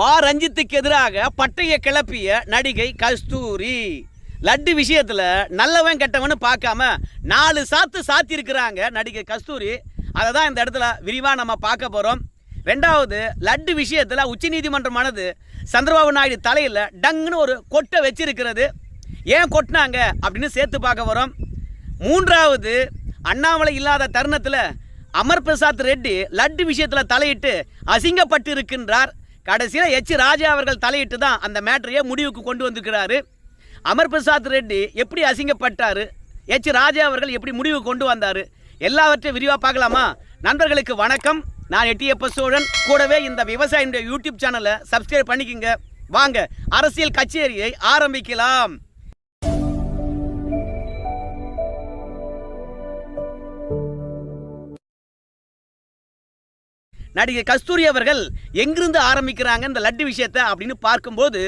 பா ரஞ்சித்துக்கு எதிராக பட்டையை கிளப்பிய நடிகை கஸ்தூரி. லட்டு விஷயத்தில் நல்லவன் கெட்டவன்னு பார்க்காம நாலு சாத்து சாத்தி இருக்கிறாங்க நடிகை கஸ்தூரி. அதை தான் இந்த இடத்துல விரிவாக நம்ம பார்க்க போகிறோம் ரெண்டாவது லட்டு விஷயத்தில் உச்சநீதிமன்றமானது சந்திரபாபு நாயுடு தலையில் டங்குன்னு ஒரு கொட்டை வச்சிருக்கிறது. ஏன் கொட்டினாங்க அப்படின்னு சேர்த்து பார்க்க போகிறோம் மூன்றாவது அண்ணாமலை இல்லாத தருணத்தில் அமர் பிரசாத் ரெட்டி லட்டு விஷயத்தில் தலையிட்டு அசிங்கப்பட்டு இருக்கின்றார் கடைசியில் எச் ராஜா அவர்கள் தலையிட்டு தான் அந்த மேட்டரையே முடிவுக்கு கொண்டு வந்திருக்கிறாரு. அமர் பிரசாத் ரெட்டி எப்படி அசிங்கப்பட்டார்? எச் ராஜா அவர்கள் எப்படி முடிவுக்கு கொண்டு வந்தார்? எல்லாவற்றையும் விரிவாக பார்க்கலாமா? நண்பர்களுக்கு வணக்கம். நான் எட்டியப்ப சோழன். கூடவே இந்த விவசாயினுடைய யூடியூப் சேனலை சப்ஸ்கிரைப் பண்ணிக்கங்க. வாங்க அரசியல் கச்சேரியை ஆரம்பிக்கலாம். நடிகை கஸ்தூரி அவர்கள் எங்கிருந்து ஆரம்பிக்கிறாங்க இந்த லட்டு விஷயத்தை அப்படின்னு பார்க்கும்போது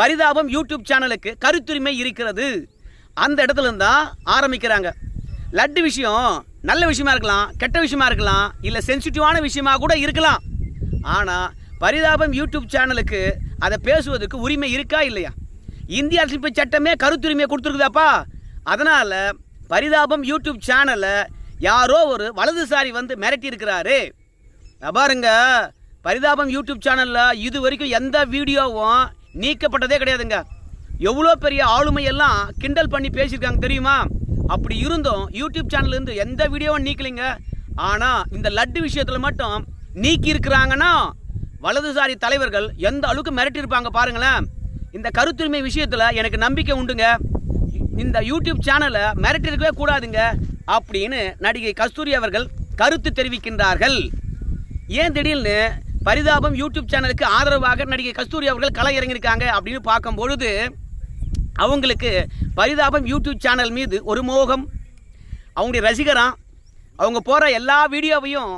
பரிதாபம் யூடியூப் சேனலுக்கு கருத்துரிமை இருக்கிறது. அந்த இடத்துல இருந்து தான் ஆரம்பிக்கிறாங்க. லட்டு விஷயம் நல்ல விஷயமா இருக்கலாம் கெட்ட விஷயமா இருக்கலாம் இல்லை சென்சிட்டிவான விஷயமா கூட இருக்கலாம். ஆனால் பரிதாபம் யூடியூப் சேனலுக்கு அதை பேசுவதற்கு உரிமை இருக்கா இல்லையா? இந்திய அரசியல் சட்டமே கருத்துரிமையை கொடுத்துருக்குதாப்பா. அதனால் பரிதாபம் யூடியூப் சேனலை யாரோ ஒரு வலதுசாரி வந்து மிரட்டி இருக்கிறாரு பாருங்க பரிதாபம் யூடியூப் சேனலில் இது வரைக்கும் எந்த வீடியோவும் நீக்கப்பட்டதே கிடையாதுங்க. எவ்வளோ பெரிய ஆளுமையெல்லாம் கிண்டல் பண்ணி பேசியிருக்காங்க தெரியுமா? அப்படி இருந்தும் யூடியூப் சேனல்லேருந்து எந்த வீடியோவும் நீக்கலைங்க. ஆனால் இந்த லட்டு விஷயத்தில் மட்டும் நீக்கி இருக்கிறாங்கன்னா வலதுசாரி தலைவர்கள் எந்த அளவுக்கு மிரட்டியிருப்பாங்க பாருங்களேன். இந்த கருத்துரிமை விஷயத்தில் எனக்கு நம்பிக்கை உண்டுங்க. இந்த யூடியூப் சேனலை மிரட்டிருக்கவே கூடாதுங்க அப்படின்னு நடிகை கஸ்தூரி அவர்கள் கருத்து தெரிவிக்கின்றார்கள். ஏன் திடீர்னு பரிதாபம் யூடியூப் சேனலுக்கு ஆதரவாக நடிகை கஸ்தூரி அவர்கள் களை இறங்கியிருக்காங்க அப்படின்னு பார்க்கும் பொழுது அவங்களுக்கு பரிதாபம் யூடியூப் சேனல் மீது ஒரு மோகம். அவங்களுடைய ரசிகராம் அவங்க போகிற எல்லா வீடியோவையும்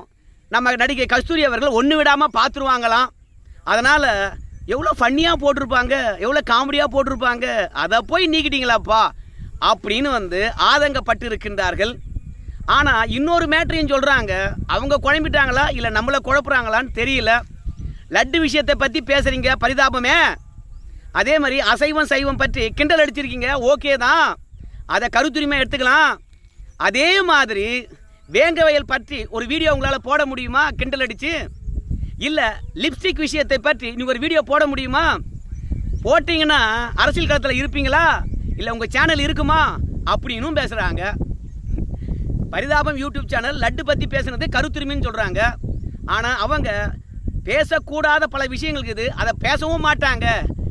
நம்ம நடிகை கஸ்தூரி அவர்கள் ஒன்று விடாமல் பார்த்துருவாங்களாம். அதனால் எவ்வளோ ஃபன்னியாக போட்டிருப்பாங்க எவ்வளோ காமெடியாக போட்டிருப்பாங்க அதை போய் நீக்கிட்டீங்களாப்பா அப்படின்னு வந்து ஆதங்கப்பட்டு இருக்கின்றார்கள் ஆனால் இன்னொரு மேட்ரையும் சொல்கிறாங்க அவங்க குழம்பிட்டாங்களா? இல்லை நம்மளை குழப்புறாங்களான்னு தெரியல. லட்டு விஷயத்தை பற்றி பேசுகிறீங்க பரிதாபமே? அதே மாதிரி அசைவம் சைவம் பற்றி கிண்டல் அடிச்சிருக்கீங்க ஓகே தான். அதை கருத்துரிமை எடுத்துக்கலாம். அதே மாதிரி வேங்க வயல் பற்றி ஒரு வீடியோ உங்களால் போட முடியுமா? கிண்டல் அடித்து இல்லை லிப்ஸ்டிக் விஷயத்தை பற்றி நீங்கள் ஒரு வீடியோ போட முடியுமா? போட்டிங்கன்னா அரசியல் களத்தில் இருப்பீங்களா? இல்லை உங்கள் சேனல் இருக்குமா? அப்படின்னும் பேசுகிறாங்க பரிதாபம் யூடியூப் சேனல் லட்டு பற்றி பேசுனது கருத்துரிமைன்னு சொல்கிறாங்க ஆனால் அவங்க பேசக்கூடாத பல விஷயங்கள் இருக்குது அதை பேசவும் மாட்டாங்க.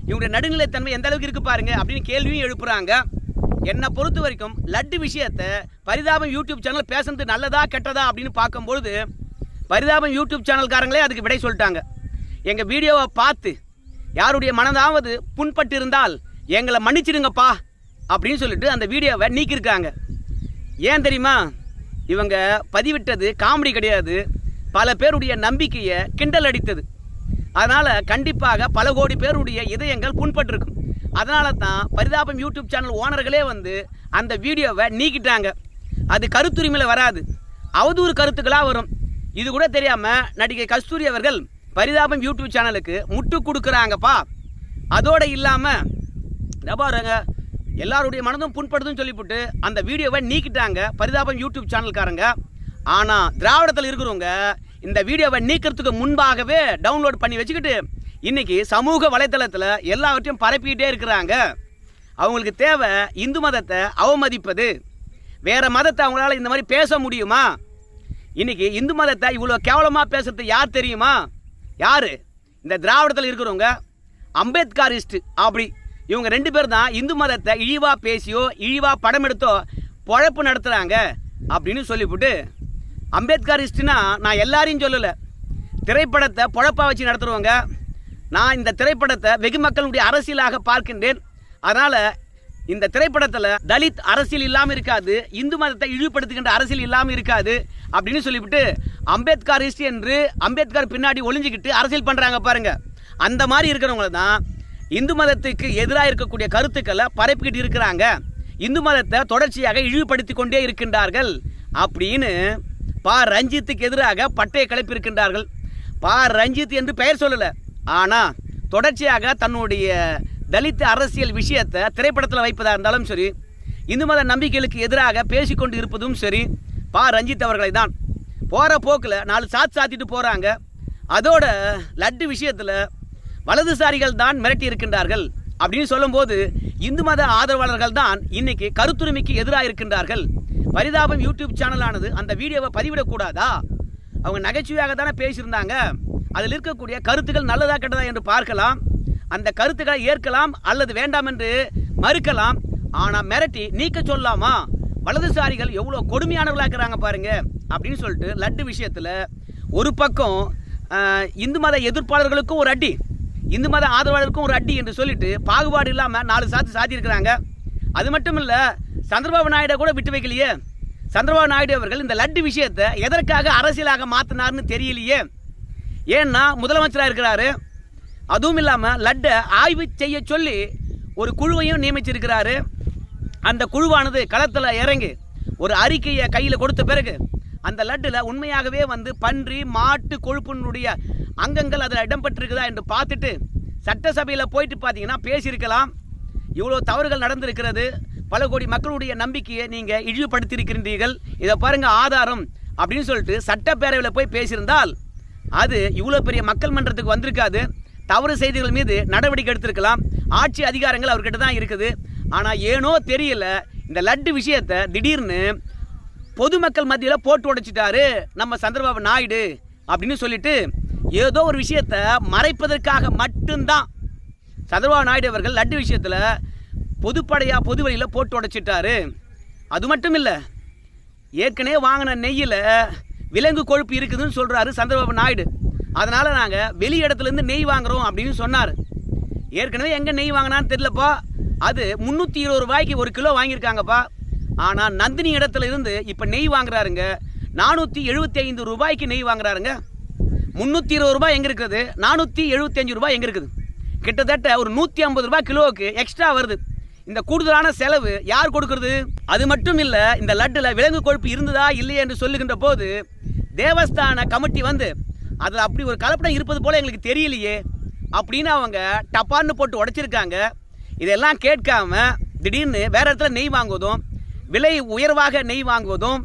இவங்களுடைய நடுநிலைத்தன்மை எந்த அளவுக்கு இருக்குது பாருங்க அப்படின்னு கேள்வியும் எழுப்புறாங்க. என்னை பொறுத்த வரைக்கும் லட்டு விஷயத்தை பரிதாபம் யூடியூப் சேனல் பேசுனது நல்லதா கெட்டதா அப்படின்னு பார்க்கும்பொழுது பரிதாபம் யூடியூப் சேனல்காரங்களே அதுக்கு விடை சொல்லிட்டாங்க. எங்கள் வீடியோவை பார்த்து யாருடைய மனதாவது புண்பட்டு இருந்தால் எங்களை மன்னிச்சிடுங்கப்பா அப்படின்னு சொல்லிட்டு அந்த வீடியோவை நீக்கியிருக்காங்க. ஏன் தெரியுமா? இவங்க பதிவிட்டது காமெடி கிடையாது. பல பேருடைய நம்பிக்கையை கிண்டல் அடித்தது. அதனால் கண்டிப்பாக பல கோடி பேருடைய இதயங்கள் புண்பட்டிருக்கும். அதனால தான் பரிதாபம் யூடியூப் சேனல் ஓனர்களே வந்து அந்த வீடியோவை நீக்கிட்டாங்க. அது கருத்துரிமையில் வராது. அவதூறு கருத்துக்களாக வரும். இது கூட தெரியாமல் நடிகை கஸ்தூரி அவர்கள் பரிதாபம் யூடியூப் சேனலுக்கு முட்டு கொடுக்குறாங்கப்பா. அதோடு இல்லாமல் இதை பாருங்க எல்லாருடைய மனதும் புண்படுதுன்னு சொல்லிவிட்டு அந்த வீடியோவை நீக்கிட்டாங்க பரிதாபம் யூடியூப் சேனல்காரங்க. ஆனால் திராவிடத்தில் இருக்கிறவங்க இந்த வீடியோவை நீக்கிறதுக்கு முன்பாகவே டவுன்லோட் பண்ணி வச்சுக்கிட்டு இன்றைக்கி சமூக வலைத்தளத்தில் எல்லாவற்றையும் பரப்பிக்கிட்டே இருக்கிறாங்க. அவங்களுக்கு தேவை இந்து மதத்தை அவமதிப்பது. வேறு மதத்தை அவங்களால இந்த மாதிரி பேச முடியுமா? இன்றைக்கி இந்து மதத்தை இவ்வளோ கேவலமாக பேசுறது யார் தெரியுமா? யார்? இந்த திராவிடத்தில் இருக்கிறவங்க. அம்பேத்கரிஸ்ட் அப்படி இவங்க ரெண்டு பேர் தான் இந்து மதத்தை இழிவாக பேசியோ இழிவாக படம் எடுத்தோ பொழப்பு நடத்துகிறாங்க அப்படின்னு சொல்லிவிட்டு அம்பேத்கரிஸ்ட்னா நான் எல்லாரையும் சொல்லலை. திரைப்படத்தை பொழப்பாக வச்சு நடத்துகிறவங்க நான் இந்த திரைப்படத்தை வெகு மக்களுடைய அரசியலாக பார்க்கின்றேன். அதனால் இந்த திரைப்படத்தில் தலித் அரசியல் இல்லாமல் இருக்காது இந்து மதத்தை இழிவுபடுத்துகின்ற அரசியல் இல்லாமல் இருக்காது அப்படின்னு சொல்லிவிட்டு அம்பேத்கரிஸ்ட் என்று அம்பேத்கர் பின்னாடி ஒளிஞ்சிக்கிட்டு அரசியல் பண்ணுறாங்க பாருங்கள் அந்த மாதிரி இருக்கிறவங்கள தான் இந்து மதத்துக்கு எதிராக இருக்கக்கூடிய கருத்துக்களை பரப்பிக்கிட்டு இருக்கிறாங்க. இந்து மதத்தை தொடர்ச்சியாக இழிவுபடுத்தி கொண்டே இருக்கின்றார்கள். அப்படின்னு பா. ரஞ்சித்துக்கு எதிராக பட்டையை கிளப்பி இருக்கின்றார்கள். பா. ரஞ்சித் என்று பெயர் சொல்லலை. ஆனால் தொடர்ச்சியாக தன்னுடைய தலித் அரசியல் விஷயத்தை திரைப்படத்தில் வைப்பதாக இருந்தாலும் சரி இந்து மத நம்பிக்கைகளுக்கு எதிராக பேசிக்கொண்டு இருப்பதும் சரி பா. ரஞ்சித் அவர்களை தான். போகிற போக்கில் நாலு சாத்து சாத்திட்டு போகிறாங்க அதோட லட்டு விஷயத்தில் வலதுசாரிகள் தான் மிரட்டி இருக்கின்றார்கள் அப்படின்னு சொல்லும்போது இந்து மத ஆதரவாளர்கள் தான் இன்னைக்கு கருத்துரிமைக்கு எதிராக இருக்கின்றார்கள். பரிதாபம் யூடியூப் சேனலானது அந்த வீடியோவை பதிவிடக்கூடாதா? அவங்க நகைச்சுவையாக தானே பேசியிருந்தாங்க. அதில் இருக்கக்கூடிய கருத்துக்கள் நல்லதா கெட்டதா என்று பார்க்கலாம். அந்த கருத்துக்களை ஏற்கலாம் அல்லது வேண்டாம் என்று மறுக்கலாம். ஆனால் மிரட்டி நீக்க சொல்லலாமா வலதுசாரிகள் எவ்வளோ கொடுமையானவர்களாக இருக்கிறாங்க பாருங்க அப்படின்னு சொல்லிட்டு லட்டு விஷயத்தில் ஒரு பக்கம் இந்து மத எதிர்ப்பாளர்களுக்கும் ஒரு அடி. இந்து மத ஆதரவாளருக்கும் ஒரு அடி என்று சொல்லிட்டு பாகுபாடு இல்லாமல் நாலு சாத்து சாத்தியிருக்கிறாங்க. அது மட்டும் இல்லை சந்திரபாபு நாயுடை கூட விட்டு வைக்கலையே. சந்திரபாபு நாயுடு அவர்கள் இந்த லட்டு விஷயத்தை எதற்காக அரசியலாக மாற்றினார்னு தெரியலையே. ஏன்னா முதலமைச்சராக இருக்கிறாரு. அதுவும் இல்லாமல் லட்டை ஆய்வு செய்ய சொல்லி ஒரு குழுவையும் நியமிச்சிருக்கிறாரு. அந்த குழுவானது களத்தில் இறங்கி ஒரு அறிக்கையை கையில் கொடுத்த பிறகு அந்த லட்டில் உண்மையாகவே வந்து பன்றி மாட்டு கொழுப்பினுடைய அங்கங்கள் அதில் இடம்பெற்றிருக்குதா என்று பார்த்துட்டு சட்டசபையில் போயிட்டு பார்த்தீங்கன்னா பேசியிருக்கலாம். இவ்வளோ தவறுகள் நடந்திருக்கிறது. பல கோடி மக்களுடைய நம்பிக்கையை நீங்கள் இழிவுபடுத்தியிருக்கின்றீர்கள் இதை பாருங்கள் ஆதாரம் அப்படின்னு சொல்லிட்டு சட்டப்பேரவையில் போய் பேசியிருந்தால் அது இவ்வளோ பெரிய மக்கள் மன்றத்துக்கு வந்திருக்காது. தவறு செய்திகள் மீது நடவடிக்கை எடுத்திருக்கலாம். ஆட்சி அதிகாரங்கள் அவர்கிட்ட தான் இருக்குது. ஆனால் ஏனோ தெரியல இந்த லட்டு விஷயத்தை திடீர்னு பொதுமக்கள் மத்தியில் போட்டு உடைச்சிட்டாரு நம்ம சந்திரபாபு நாயுடு அப்படின்னு சொல்லிட்டு ஏதோ ஒரு விஷயத்தை மறைப்பதற்காக மட்டும்தான். சந்திரபாபு நாயுடு அவர்கள் லட்டு விஷயத்தில் பொதுப்படையாக பொது வழியில் போட்டு உடைச்சிட்டாரு. அது மட்டும் இல்லை ஏற்கனவே வாங்கின நெய்யில் விலங்கு கொழுப்பு இருக்குதுன்னு சொல்கிறாரு சந்திரபாபு நாயுடு. அதனால் நாங்கள் வெளி இடத்துலேருந்து நெய் வாங்குகிறோம் அப்படின்னு சொன்னார். ஏற்கனவே எங்கே நெய் வாங்கினான்னு தெரியலப்பா. அது முந்நூற்றி இருபது ரூபாய்க்கு ஒரு கிலோ வாங்கியிருக்காங்கப்பா. ஆனால் நந்தினி இடத்துல இருந்து இப்போ நெய் வாங்குறாருங்க. நானூற்றி எழுபத்தி ஐந்து ரூபாய்க்கு நெய் வாங்குறாருங்க. முந்நூற்றி இருபது ரூபாய் எங்கே இருக்குது? நானூற்றி எழுபத்தஞ்சு ரூபாய் எங்கே இருக்குது? கிட்டத்தட்ட ஒரு நூற்றி ஐம்பது ரூபாய் கிலோவுக்கு எக்ஸ்ட்ரா வருது. இந்த கூடுதலான செலவு யார் கொடுக்கறது? அது மட்டும் இல்லை இந்த லட்டில் விலங்கு கொழுப்பு இருந்ததா இல்லையா என்று சொல்லுகின்ற போது தேவஸ்தான கமிட்டி வந்து அதில் அப்படி ஒரு கலப்படம் இருப்பது போல் எங்களுக்கு தெரியலையே அப்படின்னு அவங்க டப்பான்னு போட்டு உடைச்சிருக்காங்க. இதெல்லாம் கேட்காம திடீர்னு வேறு இடத்துல நெய் வாங்குவதும் விலை உயர்வாக நெய் வாங்குவதும்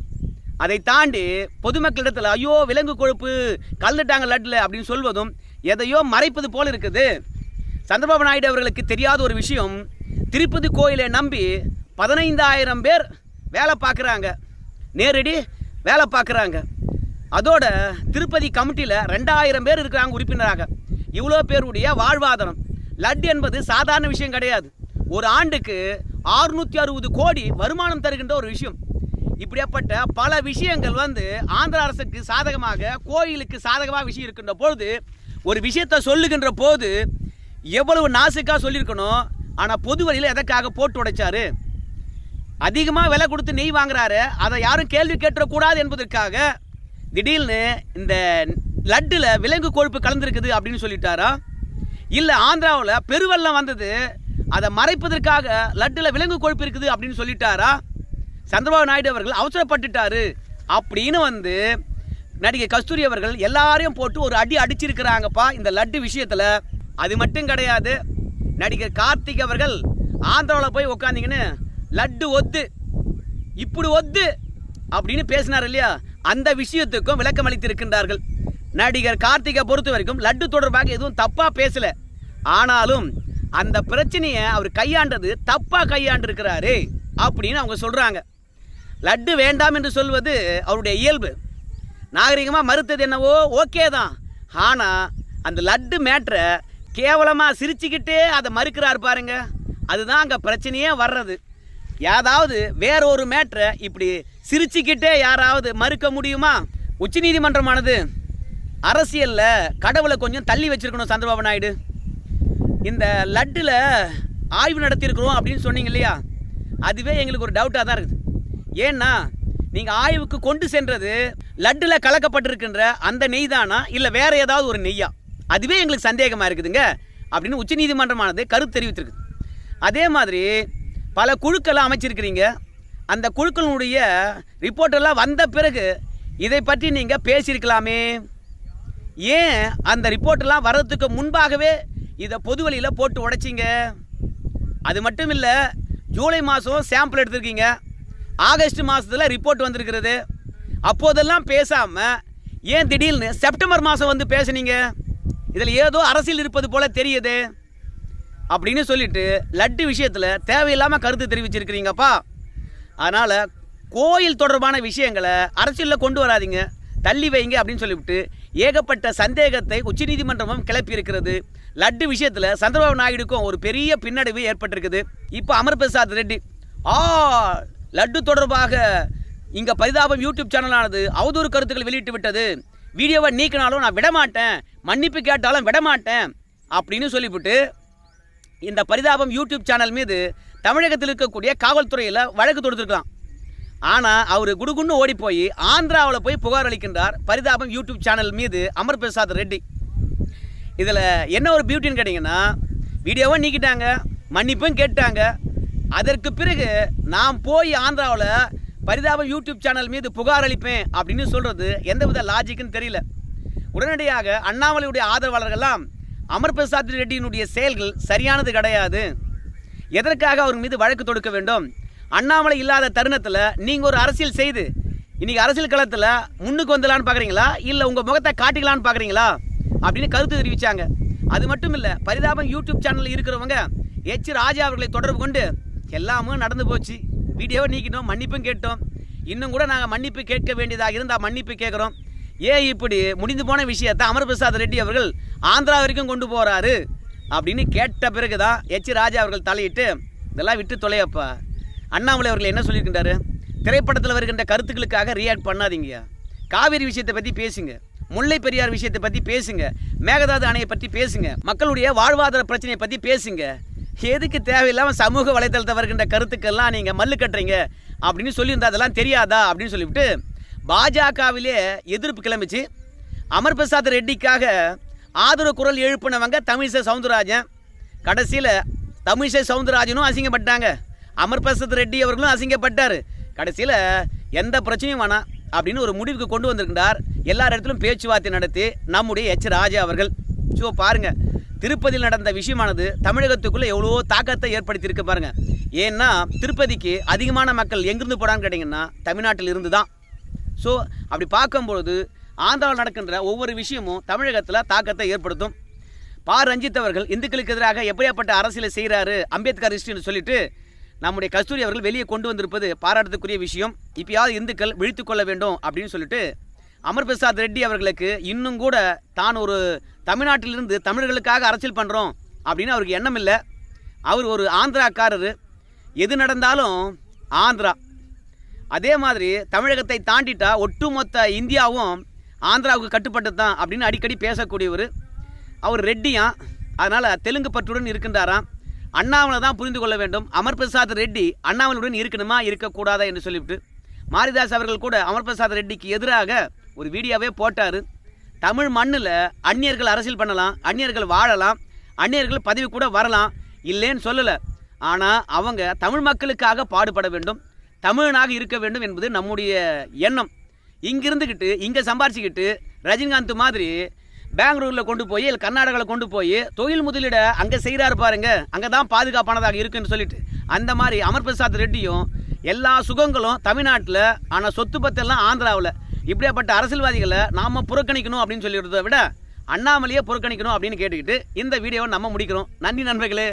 அதை தாண்டி பொதுமக்களிடத்தில் ஐயோ விலங்கு கொழுப்பு கலந்துட்டாங்க லட்டில் அப்படின்னு சொல்வதும் எதையோ மறைப்பது போல இருக்குது. சந்திரபாபு நாயுடு அவர்களுக்கு தெரியாத ஒரு விஷயம் திருப்பதி கோயிலை நம்பி பதினைந்தாயிரம் பேர் வேலை பார்க்குறாங்க. நேரடி வேலை பார்க்குறாங்க. அதோட திருப்பதி கமிட்டியில் ரெண்டாயிரம் பேர் இருக்கிறாங்க உறுப்பினராக. இவ்வளோ பேருடைய வாழ்வாதாரம். லட் என்பது சாதாரண விஷயம் கிடையாது. ஒரு ஆண்டுக்கு 660 அறுபது கோடி வருமானம் தருகின்ற ஒரு விஷயம். இப்படியாப்பட்ட பல விஷயங்கள் வந்து ஆந்திர அரசுக்கு சாதகமாக கோயிலுக்கு சாதகமாக விஷயம் இருக்கின்ற பொழுது ஒரு விஷயத்தை சொல்லுகின்ற போது எவ்வளவு நாசுக்காக சொல்லியிருக்கணும் ஆனால் பொது வழியில் எதற்காக போட்டு உடைச்சாரு? அதிகமாக விலை கொடுத்து நெய் வாங்குறாரு அதை யாரும் கேள்வி கேட்டுறக்கூடாது என்பதற்காக திடீர்னு இந்த லட்டில் விலங்கு கொழுப்பு கலந்துருக்குது அப்படின்னு சொல்லிட்டாரா? இல்லை ஆந்திராவில் பெருவெள்ளம் வந்தது அதை மறைப்பதற்காக லட்டில் விலங்கு கொழுப்பு இருக்குது அப்படின்னு சொல்லிட்டாரா? சந்திரபாபு நாயுடு அவர்கள் அவசரப்பட்டுட்டாரு அப்படின்னு வந்து நடிகை கஸ்தூரி அவர்கள் எல்லாரையும் போட்டு ஒரு அடி அடிச்சிருக்கிறாங்கப்பா இந்த லட்டு விஷயத்தில். அது மட்டும் கிடையாது நடிகர் கார்த்திக் அவர்கள் ஆந்திராவில் போய் உட்காந்திங்கன்னு லட்டு ஒத்து இப்படி ஒத்து அப்படின்னு பேசினார் இல்லையா? அந்த விஷயத்துக்கும் விளக்கம் அளித்திருக்கின்றார்கள். நடிகர் கார்த்திகை பொறுத்த வரைக்கும் லட்டு தொடர்பாக எதுவும் தப்பாக பேசல. ஆனாலும் அந்த பிரச்சனையை அவர் கையாண்டது தப்பாக கையாண்டிருக்கிறாரு அப்படின்னு அவங்க சொல்கிறாங்க லட்டு வேண்டாம் என்று சொல்வது அவருடைய இயல்பு. நாகரிகமாக மறுத்தது என்னவோ ஓகே தான். ஆனால் அந்த லட்டு மேட்ரை கேவலமாக சிரிச்சுக்கிட்டே அதை மறுக்கிறார் பாருங்க. அதுதான் அங்கே பிரச்சனையே வர்றது. ஏதாவது வேற ஒரு மேட்ரை இப்படி சிரிச்சுக்கிட்டே யாராவது மறுக்க முடியுமா? உச்சநீதிமன்றமானது அரசியலில் கடவுளை கொஞ்சம் தள்ளி வச்சுருக்கணும் சந்திரபாபு நாயுடு. இந்த லட்டில் ஆய்வு நடத்தியிருக்கிறோம் அப்படின்னு சொன்னீங்க இல்லையா? அதுவே எங்களுக்கு ஒரு டவுட்டாக தான் இருக்குது. ஏன்னா நீங்கள் ஆய்வுக்கு கொண்டு சென்றது லட்டில் கலக்கப்பட்டிருக்கின்ற அந்த நெய் தானா இல்லை வேற ஏதாவது ஒரு நெய்யா? அதுவே எங்களுக்கு சந்தேகமாக இருக்குதுங்க அப்படின்னு உச்சநீதிமன்றமானது கருத்து தெரிவித்திருக்கு. அதே மாதிரி பல குழுக்களை அமைச்சிருக்கிறீங்க. அந்த குழுக்களுடைய ரிப்போர்ட்டெல்லாம் வந்த பிறகு இதை பற்றி நீங்கள் பேசியிருக்கலாமே. ஏன் அந்த ரிப்போர்ட்டெல்லாம் வர்றதுக்கு முன்பாகவே இதை பொது வழியில் போட்டு உடைச்சிங்க? அது மட்டும் இல்லை ஜூலை மாதம் சாம்பிள் எடுத்திருக்கீங்க. ஆகஸ்ட் மாதத்தில் ரிப்போர்ட் வந்திருக்கிறது. அப்போதெல்லாம் பேசாமல் ஏன் திடீர்னு செப்டம்பர் மாதம் வந்து பேசுனீங்க? இதில் ஏதோ அரசியல் இருப்பது போல் தெரியுது. அப்படின்னு சொல்லிட்டு லட்டு விஷயத்தில் தேவையில்லாமல் கருத்து தெரிவிச்சிருக்கிறீங்கப்பா. அதனால் கோயில் தொடர்பான விஷயங்களை அரசியலில் கொண்டு வராதீங்க. தள்ளி வைங்க அப்படின்னு சொல்லிவிட்டு ஏகப்பட்ட சந்தேகத்தை உச்சநீதிமன்றமும் கிளப்பியிருக்கிறது. லட்டு விஷயத்தில் சந்திரபாபு நாயுடுக்கும் ஒரு பெரிய பின்னடைவு ஏற்பட்டிருக்குது. இப்போ அமர் பிரசாத் ரெட்டி. ஆ லட்டு தொடர்பாக இங்கே பரிதாபம் யூடியூப் சேனலானது அவதூறு கருத்துக்கள் வெளியிட்டு விட்டது. வீடியோவை நீக்கினாலும் நான் விடமாட்டேன். மன்னிப்பு கேட்டாலும் விடமாட்டேன் அப்படின்னு சொல்லிவிட்டு இந்த பரிதாபம் யூடியூப் சேனல் மீது தமிழகத்தில் இருக்கக்கூடிய காவல்துறையில் வழக்கு தொடுத்துருக்கலாம். ஆனால் அவர் குடுகுன்னு ஓடி போய் ஆந்திராவில் போய் புகார் அளிக்கின்றார் பரிதாபம் யூடியூப் சேனல் மீது அமர் பிரசாத் ரெட்டி. இதில் என்ன ஒரு பியூட்டின்னு கேட்டிங்கன்னா வீடியோவும் நீக்கிட்டாங்க மன்னிப்பும் கேட்டாங்க அதற்கு பிறகு நான் போய் ஆந்திராவில் பரிதாபம் யூடியூப் சேனல் மீது புகார் அளிப்பேன் அப்படின்னு சொல்கிறது எந்த வித லாஜிக்குன்னு தெரியல. உடனடியாக அண்ணாமலையுடைய ஆதரவாளர்கள்லாம் அமர் பிரசாத் ரெட்டியினுடைய செயல்கள் சரியானது கிடையாது. எதற்காக அவர் மீது வழக்கு தொடுக்க வேண்டும்? அண்ணாமலை இல்லாத தருணத்தில் நீங்கள் ஒரு அரசியல் செய்து இன்னைக்கு அரசியல் களத்தில் முன்னுக்கு வந்துடலான்னு பார்க்குறீங்களா இல்லை உங்கள் முகத்தை காட்டிக்கலான்னு பார்க்குறீங்களா அப்படின்னு கருத்து தெரிவித்தாங்க அது மட்டும் இல்லை பரிதாபம் யூடியூப் சேனலில் இருக்கிறவங்க எச். ராஜா அவர்களை தொடர்பு கொண்டு எல்லாமும் நடந்து போச்சு. வீடியோவை நீக்கிட்டோம் மன்னிப்பும் கேட்டோம். இன்னும் கூட நாங்கள் மன்னிப்பு கேட்க வேண்டியதாக இருந்தால் மன்னிப்பு கேட்குறோம். ஏன் இப்படி முடிந்து போன விஷயத்தை அமர் பிரசாத் ரெட்டி அவர்கள் ஆந்திரா வரைக்கும் கொண்டு போகிறாரு அப்படின்னு கேட்ட பிறகு தான் எச். ராஜா அவர்கள் தலையிட்டு இதெல்லாம் விட்டு தொலையப்பா. அண்ணாமலை அவர்கள் என்ன சொல்லியிருக்கின்றாரு? திரைப்படத்தில் வருகின்ற கருத்துக்களுக்காக ரியாக்ட் பண்ணாதீங்க. காவிரி விஷயத்தை பற்றி பேசுங்க. முல்லை பெரியார் விஷயத்தை பற்றி பேசுங்க. மேகதாது அணையை பற்றி பேசுங்க. மக்களுடைய வாழ்வாதார பிரச்சனையை பற்றி பேசுங்க. எதுக்கு தேவையில்லாமல் சமூக வலைத்தளத்தில் வருகின்ற கருத்துக்கள்லாம் நீங்கள் மல்லு கட்டுறீங்க அப்படின்னு சொல்லியிருந்தா அதெல்லாம் தெரியாதா அப்படின்னு சொல்லிவிட்டு பாஜகவிலே எதிர்ப்பு கிளம்பிச்சு. அமர் பிரசாத் ரெட்டிக்காக ஆதரவு குரல் எழுப்பினவங்க தமிழிசை சவுந்தரராஜன். கடைசியில் தமிழிசை சவுந்தரராஜனும் அசிங்கப்பட்டாங்க. அமர் பிரசாத் ரெட்டி அவர்களும் அசிங்கப்பட்டார். கடைசியில் எந்த பிரச்சனையும் வேணாம் அப்படின்னு ஒரு முடிவுக்கு கொண்டு வந்திருக்கின்றார் எல்லா இடத்துலையும் பேச்சுவார்த்தை நடத்தி நம்முடைய எச். ராஜா அவர்கள். ஸோ பாருங்கள் திருப்பதியில் நடந்த விஷயமானது தமிழகத்துக்குள்ளே எவ்வளவோ தாக்கத்தை ஏற்படுத்தியிருக்கு பாருங்கள் ஏன்னா திருப்பதிக்கு அதிகமான மக்கள் எங்கிருந்து போடான்னு கேட்டிங்கன்னா தமிழ்நாட்டில் இருந்து தான் ஸோ அப்படி பார்க்கும்பொழுது ஆந்திராவில் நடக்கின்ற ஒவ்வொரு விஷயமும் தமிழகத்தில் தாக்கத்தை ஏற்படுத்தும். பா. ரஞ்சித் அவர்கள் இந்துக்களுக்கு எதிராக எப்படியாப்பட்ட அரசியலை செய்கிறாரு அம்பேத்கர் ஹிஸ்ட்ரின்னு சொல்லிட்டு நம்முடைய கஸ்தூரி அவர்கள் வெளியே கொண்டு வந்திருப்பது பாராட்டத்துக்குரிய விஷயம். இப்பயாவது இந்துக்கள் விழித்து கொள்ள வேண்டும் அப்படின்னு சொல்லிட்டு அமர் பிரசாத் ரெட்டி அவர்களுக்கு இன்னும் கூட தான் ஒரு தமிழ்நாட்டிலிருந்து தமிழர்களுக்காக அரசியல் பண்ணுறோம் அப்படின்னு அவருக்கு எண்ணம் இல்லை அவர் ஒரு ஆந்திராக்காரர். எது நடந்தாலும் ஆந்திரா. அதே மாதிரி தமிழகத்தை தாண்டிட்டா ஒட்டுமொத்த இந்தியாவும் ஆந்திராவுக்கு கட்டுப்பட்டு தான் அப்படின்னு அடிக்கடி பேசக்கூடியவர். அவர் ரெட்டியான் அதனால் தெலுங்கு பற்றுடன் இருக்கின்றாராம். அண்ணாமலை தான் புரிந்து கொள்ள வேண்டும். அமர் பிரசாத் ரெட்டி அண்ணாமலையுடன் இருக்கணுமா இருக்கக்கூடாதா என்று சொல்லிவிட்டு. மாரிதாஸ் அவர்கள் கூட அமர் பிரசாத் ரெட்டிக்கு எதிராக ஒரு வீடியோவே போட்டார். தமிழ் மண்ணில் அந்நியர்கள் அரசியல் பண்ணலாம் அந்நியர்கள் வாழலாம் அந்நியர்கள் பதவி கூட வரலாம் இல்லைன்னு சொல்லலை. ஆனால் அவங்க தமிழ் மக்களுக்காக பாடுபட வேண்டும் தமிழனாக இருக்க வேண்டும் என்பது நம்முடைய எண்ணம். இங்கிருந்துக்கிட்டு இங்கே சம்பாரிச்சுக்கிட்டு ரஜினிகாந்த் மாதிரி பெங்களூரில் கொண்டு போய் இல்லை கர்நாடகாவில் கொண்டு போய் தொழில் முதலீட அங்கே செய்கிறாரு பாருங்க அங்கே தான் பாதுகாப்பானதாக இருக்குன்னு சொல்லிட்டு அந்த மாதிரி அமர் பிரசாத் ரெட்டியும் எல்லா சுகங்களும் தமிழ்நாட்டில் ஆனால் சொத்து பத்தெல்லாம் ஆந்திராவில். இப்படியாப்பட்ட அரசியல்வாதிகளை நாம் புறக்கணிக்கணும் அப்படின்னு சொல்லிடுறத விட அண்ணாமலையே புறக்கணிக்கணும் அப்படின்னு கேட்டுக்கிட்டு இந்த வீடியோவை நம்ம முடிக்கிறோம். நன்றி நண்பர்களே.